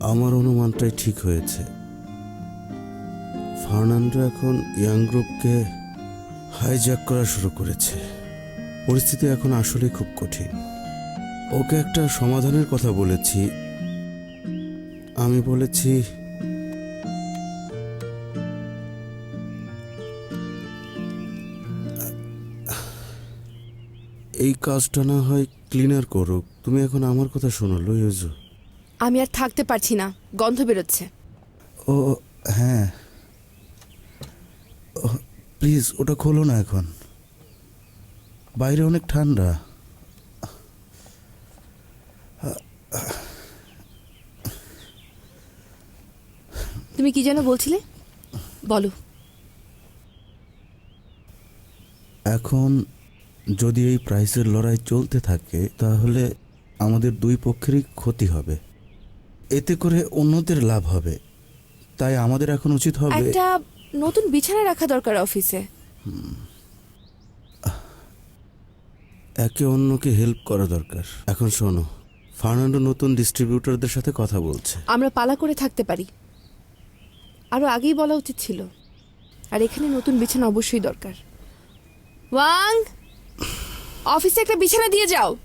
আমার অনুমানটাই ঠিক হয়েছে। ফার্নান্ডো এখন ইয়াং গ্রুপকে হাইজ্যাক করা শুরু করেছে। পরিস্থিতি এখন আসলে খুব কঠিন। ওকে একটা সমাধানের কথা বলেছি। আমি বলেছি, এই কাজটা না হয় ক্লিনার করুক। তুমি এখন আমার কথা শোনো, লইজো। আমি আর থাকতে পারছি না। গন্ধ বেরোচ্ছে। ও হ্যাঁ। প্লিজ ওটা খোলো না এখন। বাইরে অনেক ঠান্ডা। তুমি কি যেন বলছিলে? বলো। এখন যদি এই প্রাইসের লড়াই চলতে থাকে তাহলে আমাদের দুই পক্ষেরই ক্ষতি হবে। এতে করে অন্যদের লাভ হবে। তাই আমাদের এখন উচিত হবে একটা নতুন বিছানা রাখা দরকার অফিসে। একে অন্যকে হেল্প করা দরকার। এখন শোনো ফার্নান্ডো নতুন ডিস্ট্রিবিউটরদের সাথে কথা বলছে। আমরা পালা করে থাকতে পারি। আরও আগেই বলা উচিত ছিল। আর এখানে নতুন বিছানা অবশ্যই দরকার। ওয়াং! অফিসে একটা বিছানা দিয়ে যাও।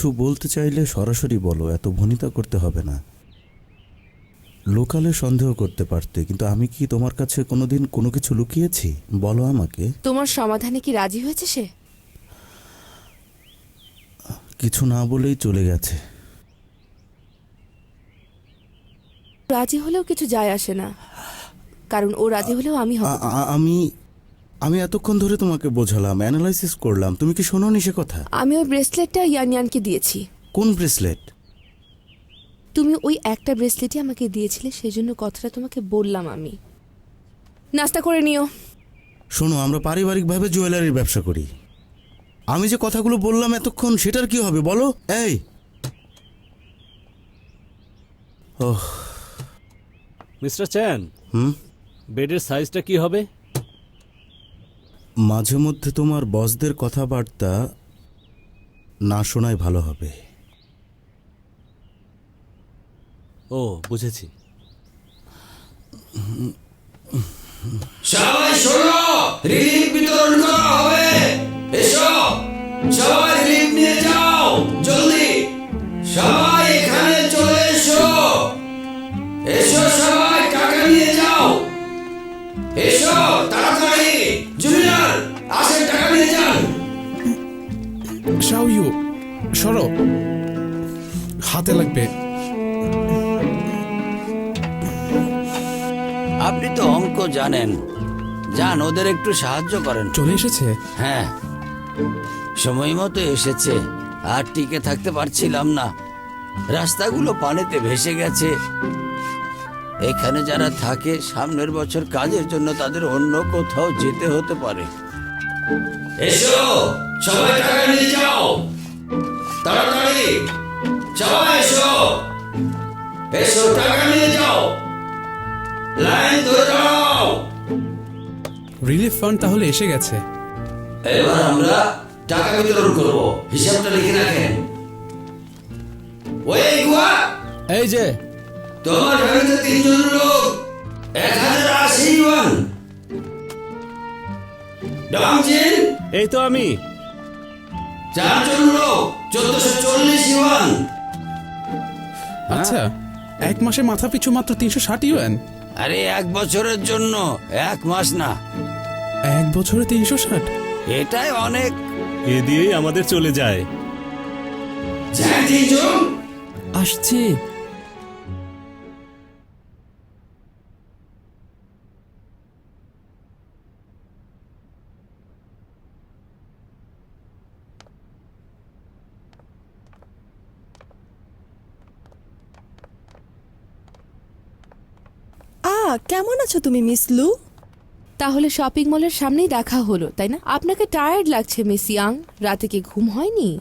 কিছু বলতে চাইলে সরাসরি বলো এত ভনিতা করতে হবে না। লোকালে সন্দেহ করতে পারতে কিন্তু আমি কি তোমার কাছে কোনোদিন কোনো কিছু লুকিয়েছি? বলো আমাকে। তোমার সমাধানে কি রাজি হয়েছে সে? কিছু না বলেই চলে গেছে। রাজি হলেও কিছু যায় আসে না। কারণ ও রাজি হলেও আমি হব। আ- আ- আমি আমি এতক্ষণ ধরে তোমাকে বোঝালাম অ্যানালাইসিস করলাম। তুমি কি শোনো নি সে কথা? আমি ওই ব্রেসলেটটা ইয়ানিয়ানকে দিয়েছি। কোন ব্রেসলেট? তুমি ওই একটা ব্রেসলেটই আমাকে দিয়েছিলে সেই জন্য কথাটা তোমাকে বললাম আমি। নাস্তা করে নিও। শোনো আমরা পারিবারিকভাবে জুয়েলারির ব্যবসা করি। আমি যে কথাগুলো বললাম এতক্ষণ সেটার কি হবে বলো? এই! ওহ। মিস্টার চ্যান হুম? বেডের সাইজটা কি হবে? মাঝে মধ্যে তোমার বসদের কথাবার্তা না শোনায় ভালো হবে। ও বুঝেছি। সবাই শোনো রিলিফ বিতরণ করা হবে। এসো সবাই রিলিফ নিয়ে যাও জলদি। সবাই এখানে চলে এসো। এসো সবাই টাকা নিয়ে যাও। এসো তাড়াতাড়ি শাওইউ সরো। হাতে লাগবে। আপনি তো অঙ্ক জানেন। যান ওদের একটু সাহায্য করেন। চলে এসেছে? হ্যাঁ। সময় মতো এসেছে। আর টিকে থাকতে পারছিলাম না। রাস্তাগুলো পানিতে ভেসে গেছে। এখানে যারা থাকে সামনের বছর কাজের জন্য তাদের অন্য কোথাও যেতে হতে পারে। এসো সবাই টাকা নিয়ে যাও। তাড়াতাড়ি সবাই এসো। এসো টাকা নিয়ে যাও। লাইন ধরে দাও রিলিফ ফান্ড তাহলে এসে গেছে। এবার আমরা টাকা বিতরণ করব। হিসাবটা লিখে রাখেন। ওই গুয়া এই যে তোমার ফ্যামিলিতে তিনজন লোক এক হাজার আশি ইউয়ান। ডামজিন এই তো আমি। চোদ্দশো চল্লিশ ইউয়ান। আচ্ছা এক মাসে মাথা পিছু মাত্র তিনশো ষাট ইউএন আরে এক বছরের জন্য এক মাস না। এক বছরে তিনশো ষাট? এটাই অনেক। এ দিয়েই আমাদের চলে যায়। আসছে। কেমন আছো তুমি মিস লু? তাহলে শপিং মলের সামনেই দেখা হলো তাই না? আপনাকে টায়ার্ড লাগছে মিস ইয়াং। রাতে কি ঘুম হয়নি?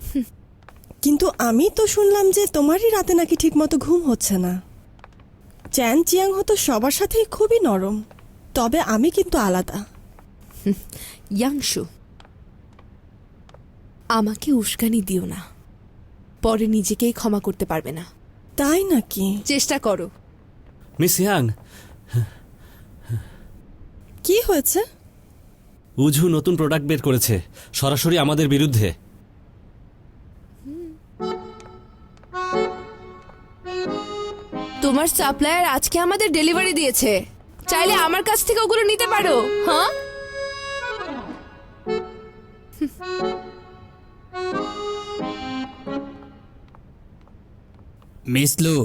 কিন্তু আমি তো শুনলাম যে তোমারই রাতে নাকি ঠিকমতো ঘুম হচ্ছে না। চ্যান চিয়াং হতো সবার সাথেই খুবই নরম তবে আমি কিন্তু আলাদা। ইয়াংশু আমাকে উস্কানি দিও না। পরে নিজেকেই ক্ষমা করতে পারবে না। তাই নাকি? চেষ্টা করো। মিস ইয়াং কি হয়েছে? উজু নতুন প্রোডাক্ট বের করেছে। সরাসরি আমাদের বিরুদ্ধে। তোমার সাপ্লায়ার আজকে আমাদের ডেলিভারি দিয়েছে। চাইলে আমার কাছ থেকে ওগুলো নিতে পারো হ্যাঁ? মিস লু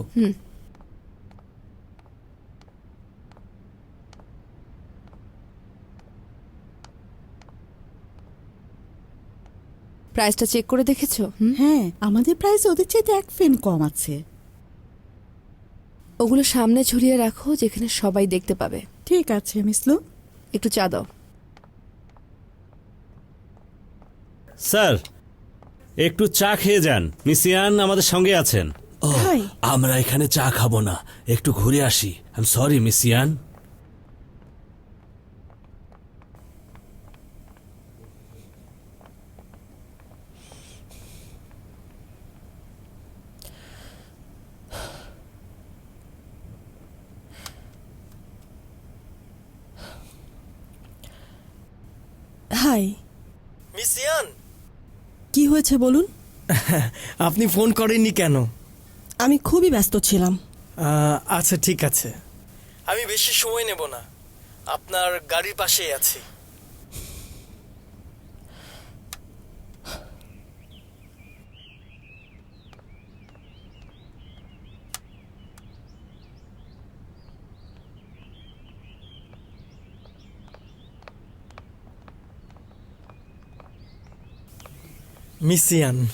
প্রাইসটা চেক করে দেখেছ? হুম? হ্যাঁ আমাদের প্রাইস ওদের চেয়ে এক ফেন কম আছে। ওগুলো সামনে ঝুলিয়ে রাখো যেখানে সবাই দেখতে পাবে। ঠিক আছে মিসলু একটু চা দাও। স্যার একটু চা খেয়ে যান। মিসিয়ান আমাদের সঙ্গে আছেন। হাই আমরা এখানে চা খাব না। একটু ঘুরে আসি। I am sorry miss Ian hi মিসিয়ান কি হয়েছে বলুন? আপনি ফোন করেননি কেন? আমি খুবই ব্যস্ত ছিলাম। আচ্ছা ঠিক আছে। আমি বেশি সময় নেব না। আপনার গাড়ির পাশেই আছি। মিসিয়ান।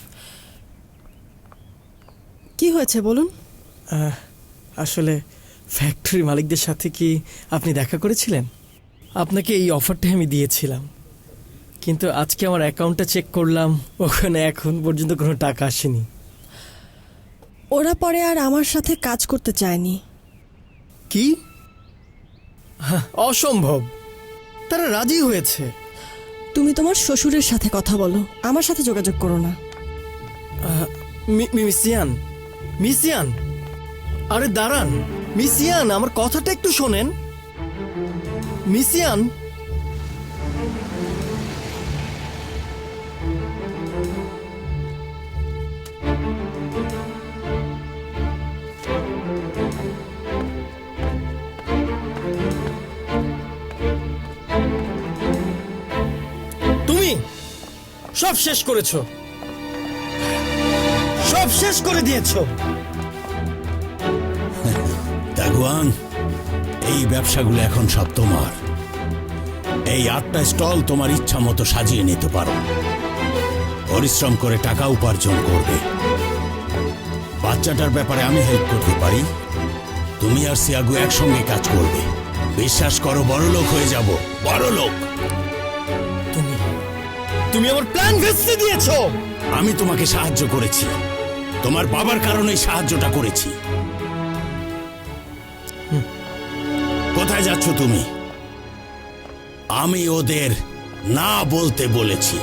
কি হয়েছে বলুন? আসলে ফ্যাক্টরি মালিকদের সাথে কি আপনি দেখা করেছিলেন? আপনাকে এই অফারটা আমি দিয়েছিলাম। কিন্তু আজকে আমার অ্যাকাউন্টটা চেক করলাম ওখানে এখন পর্যন্ত কোনো টাকা আসেনি। ওরা পরে আর আমার সাথে কাজ করতে চায়নি। কি? হ্যাঁ, অসম্ভব। তারা রাজি হয়েছে। তুমি তোমার শ্বশুরের সাথে কথা বলো। আমার সাথে যোগাযোগ করো না। মিসিয়ান মিসিয়ান আরে দাঁড়ান। মিসিয়ান আমার কথাটা একটু শোনেন। মিসিয়ান সব শেষ করেছ। সব শেষ করে দিয়েছ। দাগুয়াং এই ব্যবসাগুলো এখন সব তোমার। এই আটটা স্টল তোমার ইচ্ছা মতো সাজিয়ে নিতে পারো। পরিশ্রম করে টাকা উপার্জন করবে। বাচ্চাটার ব্যাপারে আমি হেল্প করতে পারি। তুমি আর সিয়াগু একসঙ্গে কাজ করবে। বিশ্বাস করো বড় লোক হয়ে যাব। বড় লোক তুমি আমার প্ল্যান ভেস্তে দিয়েছ। আমি তোমাকে সাহায্য করেছি। তোমার বাবার কারণে সাহায্যটা করেছি। কোথায় যাচ্ছ তুমি? আমি ওদের না বলতে বলেছি।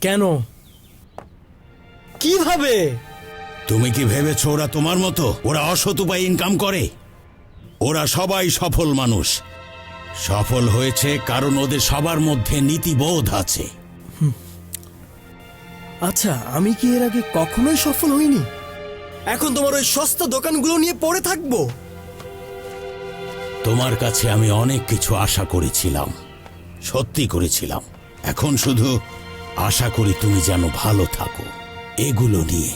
কেন? কীভাবে? তুমি কি ভেবেছো ওরা তোমার মতো? ওরা অসৎ উপায় ইনকাম করে? ওরা সবাই সফল মানুষ। সফল হয়েছে কারণ ওদের সবার মধ্যে নীতিবোধ আছে। আচ্ছা আমি কি এর আগে কখনোই সফল হইনি? এখন তোমার ওই সস্তা দোকানগুলো নিয়ে পড়ে থাকব। তোমার কাছে আমি অনেক কিছু আশা করেছিলাম সত্যি করেছিলাম। এখন শুধু আশা করি তুমি যেন ভালো থাকো এগুলো নিয়ে।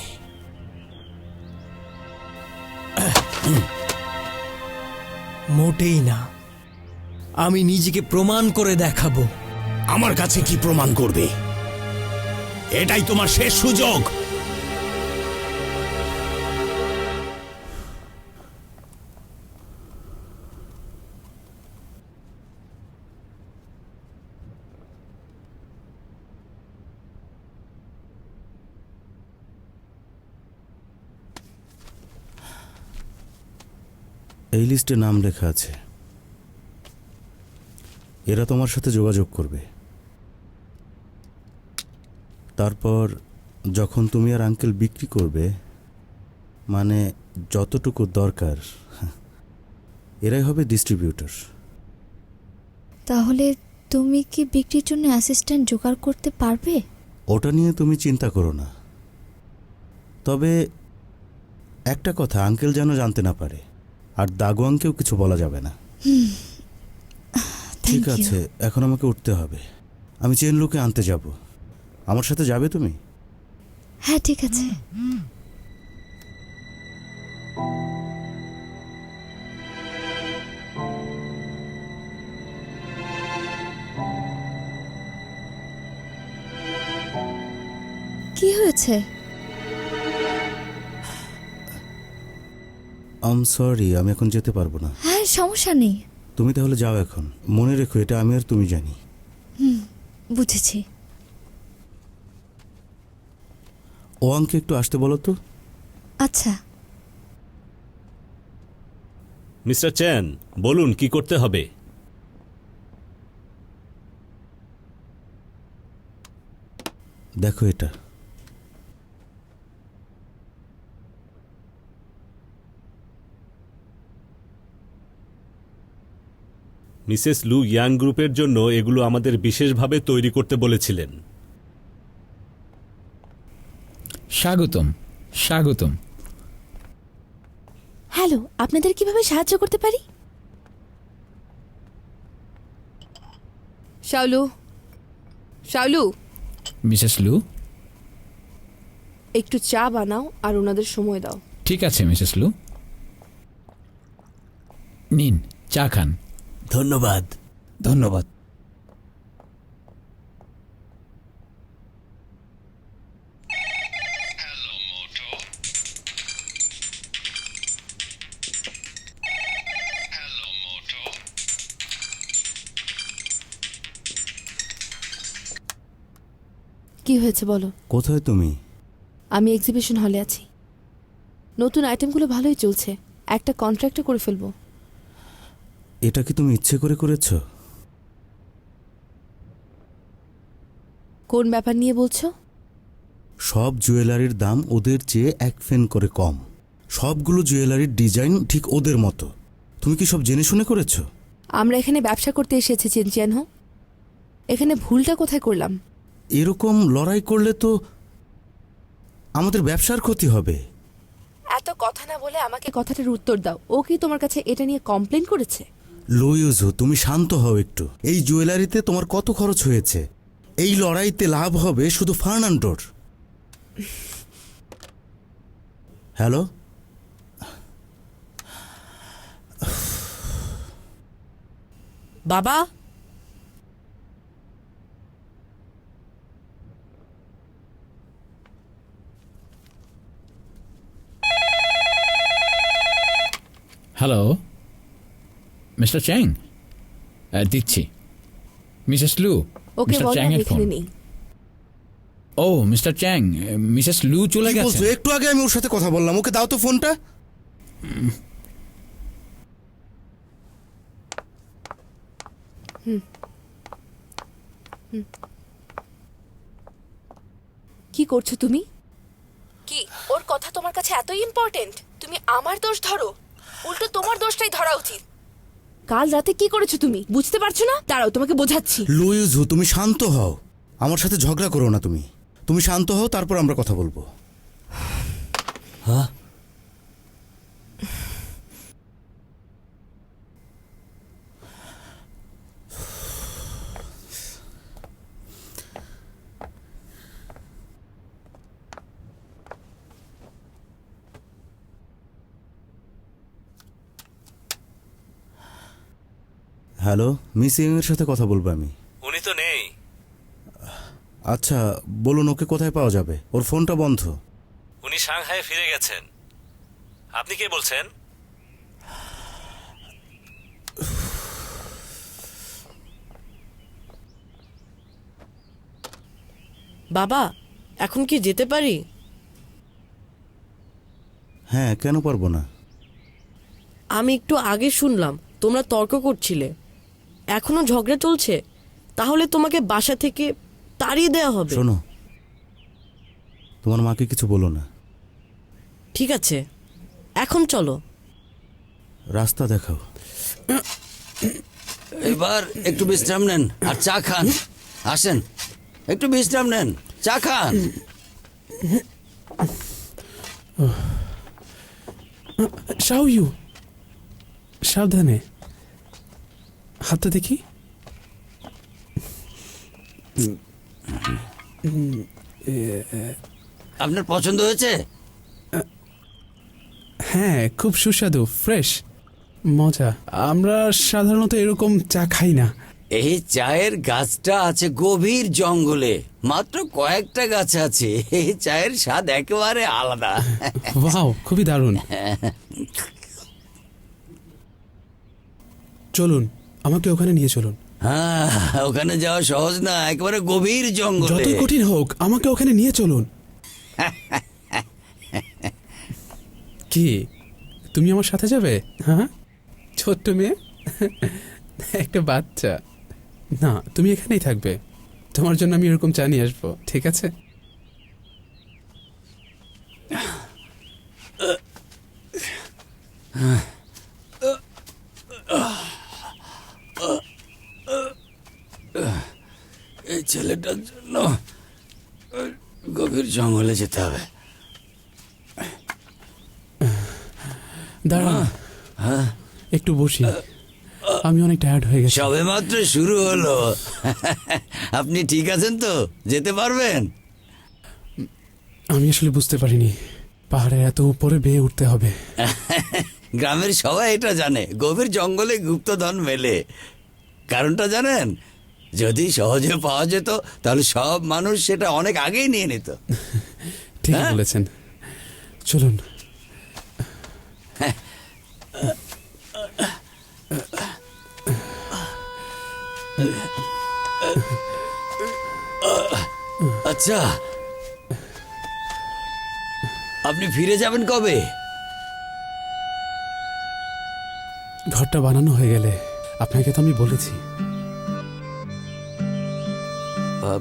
মোটেই না। আমি নিজেকে প্রমাণ করে দেখাবো। আমার কাছে কি প্রমাণ করবে? এটাই তোমার শেষ সুযোগ। এই লিস্টে নাম লেখা আছে। এরা তোমার সাথে যোগাযোগ করবে। তারপর যখন তুমি আর আঙ্কেল বিক্রি করবে মানে যতটুকু দরকার এরাই হবে ডিস্ট্রিবিউটর তাহলে তুমি কি বিক্রির জন্য অ্যাসিস্ট্যান্ট জোগাড় করতে পারবে? ওটা নিয়ে তুমি চিন্তা করো না। তবে একটা কথা আঙ্কেল যেন জানতে না পারে আর দাগোয়াংকেও কিছু বলা যাবে না। ঠিক আছে এখন আমাকে উঠতে হবে। আমি চেন লোকে আনতে যাব। আমার সাথে যাবে তুমি? হ্যাঁ ঠিক আছে। কি হয়েছে? আম সরি আমি এখন যেতে পারব না। হ্যাঁ সমস্যা নেই। তুমি তাহলে যাও এখন। মনে রেখো এটা আমি আর তুমি জানি। হুম বুঝেছি। ও আঙ্কে একটু আসতে বলো তো। আচ্ছা। মিস্টার চ্যান বলুন কি করতে হবে? দেখো এটা। মিসেস লু ইয়াং গ্রুপের জন্য এগুলো আমাদের বিশেষভাবে তৈরি করতে বলেছিলেন। স্বাগতম স্বাগতম। হ্যালো আপনাদের কীভাবে সাহায্য করতে পারি? শাওলু শাওলু। Mrs Lu? একটু চা বানাও আর ওনাদের সময় দাও। ঠিক আছে মিসেস লু। নিন চা খান। ধন্যবাদ। ধন্যবাদ। কি হয়েছে বলো? কোথায় তুমি? আমি এক্সিবিশন হলে আছি। নতুন আইটেমগুলো ভালোই চলছে। একটা কন্ট্রাক্টও করে ফেলব। এটা কি তুমি ইচ্ছে করে করেছ? কোন ব্যাপার নিয়ে বলছো? সব জুয়েলারির দাম ওদের চেয়ে এক ফেন করে কম। সবগুলো জুয়েলারির ডিজাইন ঠিক ওদের মতো। তুমি কি সব জেনে শুনে করেছ? আমরা এখানে ব্যবসা করতে এসেছি চিনচিয়ান হো এখানে ভুলটা কোথায় করলাম? এরকম লড়াই করলে তো আমাদের ব্যবসার ক্ষতি হবে। এত কথা না বলে আমাকে কথাটার উত্তর দাও। ও কি তোমার কাছে এটা নিয়ে কমপ্লেন করেছে? লুইজু তুমি শান্ত হও একটু। এই জুয়েলারিতে তোমার কত খরচ হয়েছে? এই লড়াইতে লাভ হবে শুধু ফার্নান্ডোর। হ্যালো? বাবা? হ্যালো? মিস্টার চ্যাং দিচ্ছি মিসেস লু ওকে মিস্টার বলো চ্যাং আমি এর ফোন এখানে নেই ও মিস্টার চ্যাং মিসেস লু চলে কি গেছে একটু আগে আমি ওর সাথে কথা বললাম। ওকে দাও তো ফোনটা। কি করছ তুমি? কি? ওর কথা তোমার কাছে এতই ইম্পর্টেন্ট তুমি আমার দোষ ধরো। উল্টো তোমার দোষটাই ধরা উচিত। কাল রাতে কি করেছ তুমি? বুঝতে পারছ না? দাঁড়াও তোমাকে বোঝাচ্ছি। লুইজু তুমি শান্ত হও। আমার সাথে ঝগড়া করো না তুমি। তুমি শান্ত হও তারপর আমরা কথা বলব। হ্যাঁ? হ্যালো মিস ইং এর সাথে কথা বলব আমি। উনি তো নেই। আচ্ছা বলুন ওকে কোথায় পাওয়া যাবে? ওর ফোনটা বন্ধ। উনি সাংহাই ফিরে গেছেন। আপনি কে বলছেন? বাবা এখন কি যেতে পারি? হ্যাঁ কেন পারব না? আমি একটু আগে শুনলাম তোমরা তর্ক করছিলে। এখনও ঝগড়া চলছে তাহলে তোমাকে বাসা থেকে তাড়িয়ে দেওয়া হবে। শোনো। তোমার মাকে কিছু বলো না। ঠিক আছে এখন চলো। রাস্তা দেখাও। এবার একটু বিশ্রাম নেন আর চা খান। আসেন একটু বিশ্রাম নেন চা খান। শাও ইউ সাবধানে। হাতটা দেখি। আপনার পছন্দ হয়েছে? হ্যাঁ খুব সুস্বাদু ফ্রেশ মজা। আমরা সাধারণত এরকম চা খাই না। এই চায়ের গাছটা আছে গভীর জঙ্গলে মাত্র কয়েকটা গাছ আছে এই চায়ের স্বাদ একেবারে আলাদা। ওয়াও খুবই দারুণ। চলুন আমাকে ওখানে নিয়ে চলুন। হ্যাঁ ওখানে যাওয়া সহজ না একেবারে গভীর জঙ্গলে। যতই কঠিন হোক আমাকে ওখানে নিয়ে চলুন। কি তুমি আমার সাথে যাবে? হ্যাঁ ছোট্ট মেয়ে একটা বাচ্চা। না তুমি এখানেই থাকবে। তোমার জন্য আমি এরকম চা নিয়ে আসব ঠিক আছে? এই ছেলেটার জন্য গভীর জঙ্গলে যেতে হবে। দাঁড়া হ্যাঁ? একটু বসি। আমি অনেক টায়ার্ড হয়ে গেছি। সবে মাত্র শুরু হলো। আপনি ঠিক আছেন তো? যেতে পারবেন? আমি আসলে বুঝতে পারিনি। পাহাড়ের এত উপরে বেয়ে উঠতে হবে। গ্রামের সবাই এটা জানে। গভীর জঙ্গলে গুপ্তধন মেলে। কারণটা জানেন? যদি সহজে পাওয়া যেত তাহলে সব মানুষ সেটা অনেক আগেই নিয়ে নিত। ঠিক হ্যাঁ? বলেছেন। চলুন। আচ্ছা। আপনি ফিরে যাবেন কবে? ঘরটা বানানো হয়ে গেলে আপনাকে তো আমি বলেছি।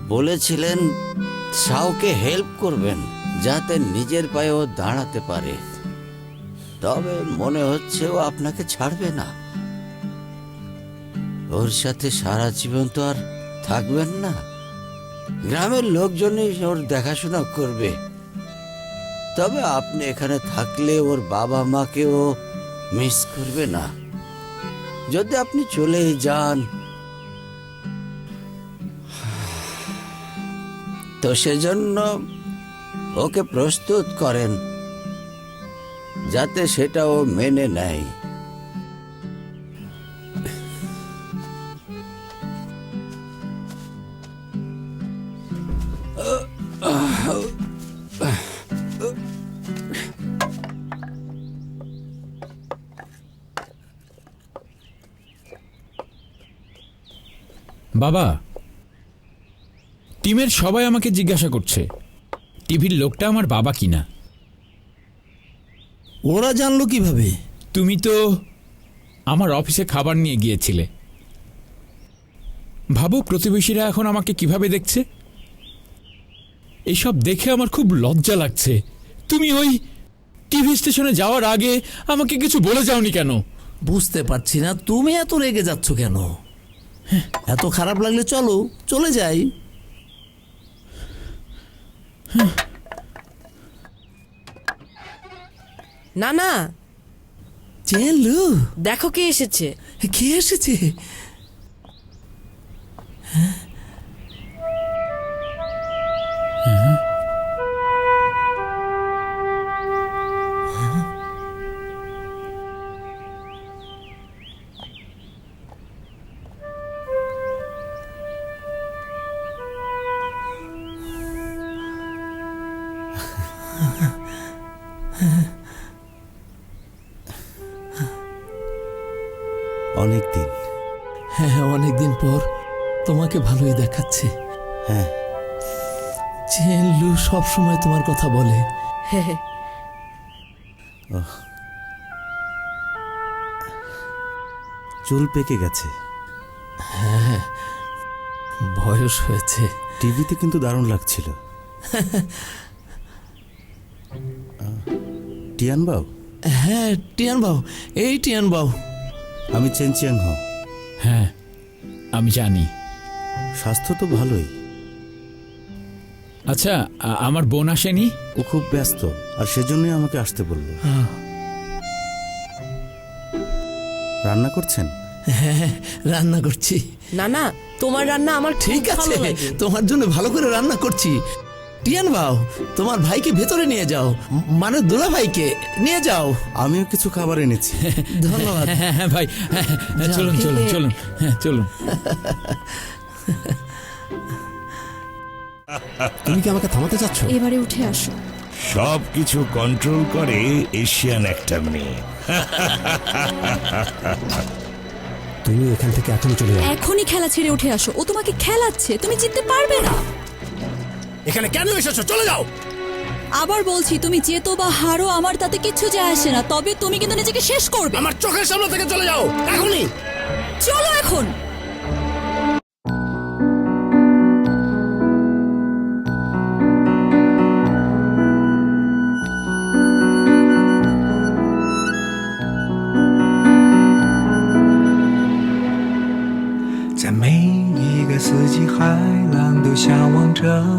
বলেছিলেন শাওকে হেল্প করবেন যাতে নিজের পায়ে ও দাঁড়াতে পারে। তবে মনে হচ্ছে ও আপনাকে ছাড়বে না। ওর সাথে সারা জীবন তো আর থাকবেন না। গ্রামের লোকজনই ওর দেখাশোনা করবে। তবে আপনি এখানে থাকলে ওর বাবা মাকে ও মিস করবে না। যদি আপনি চলে যান তো সেজন্য ওকে প্রস্তুত করেন যাতে সেটা ও মেনে নেয়। বাবা টিমের সবাই আমাকে জিজ্ঞাসা করছে টিভির লোকটা আমার বাবা কিনা। ওরা জানলো কীভাবে? তুমি তো আমার অফিসে খাবার নিয়ে গিয়েছিলে। ভাবো প্রতিবেশীরা এখন আমাকে কীভাবে দেখছে? এইসব দেখে আমার খুব লজ্জা লাগছে। তুমি ওই টিভি স্টেশনে যাওয়ার আগে আমাকে কিছু বলে যাওনি কেন? বুঝতে পারছি না তুমি এত রেগে যাচ্ছ কেন? এত খারাপ লাগলে চলো চলে যাই। না না চেলু দেখো কে এসেছে। কে এসেছে? সময় তোমার কথা বলে। চুল পেকে গেছে। হ্যাঁ বয়স হয়েছে। টিভিতে কিন্তু দারুণ লাগছিল। টিয়ান বাবু হ্যাঁ টিয়ান বাবু এই টিয়ান বাবু আমি চেনচিয়াং হ হ্যাঁ আমি জানি। স্বাস্থ্য তো ভালোই। আচ্ছা আ- আমার বোন আসেনি? ও খুব ব্যস্ত আর সেজন্যই আমাকে আসতে বলল। রান্না করছেন? হ্যাঁ রান্না করছি। না না তোমার রান্না আমার খুব ঠিক আছে ভালো লাগে। তোমার জন্য ভালো করে রান্না করছি। টিয়ান বাবু তোমার ভাইকে ভেতরে নিয়ে যাও ম- মানে দুলা ভাইকে নিয়ে যাও। আমিও কিছু খাবার এনেছি। ধন্যবাদ। হ্যাঁ হ্যাঁ ভাই হ্যাঁ, হ্যাঁ, চলুন চলুন চলুন হ্যাঁ চলুন। তুমি কি আমাকে থামাতে চাচ্ছ? এবারে উঠে আসো। সব কিছু কন্ট্রোল করে এশিয়ান একটা মেয়ে। তুমি এখান থেকে এখনই চলে যাও। এখনই খেলা ছেড়ে উঠে আসো। ও তোমাকে খেলাচ্ছে তুমি জিততে পারবে না। এখানে কেন এসেছ? চলে যাও! আবার বলছি তুমি যেতো বা হারো আমার তাতে কিচ্ছু যায় আসে না। তবে তুমি কিন্তু নিজেকে শেষ করবে। আমার চোখের সামনে থেকে চলে যাও! এখনই! চলো এখন! আশা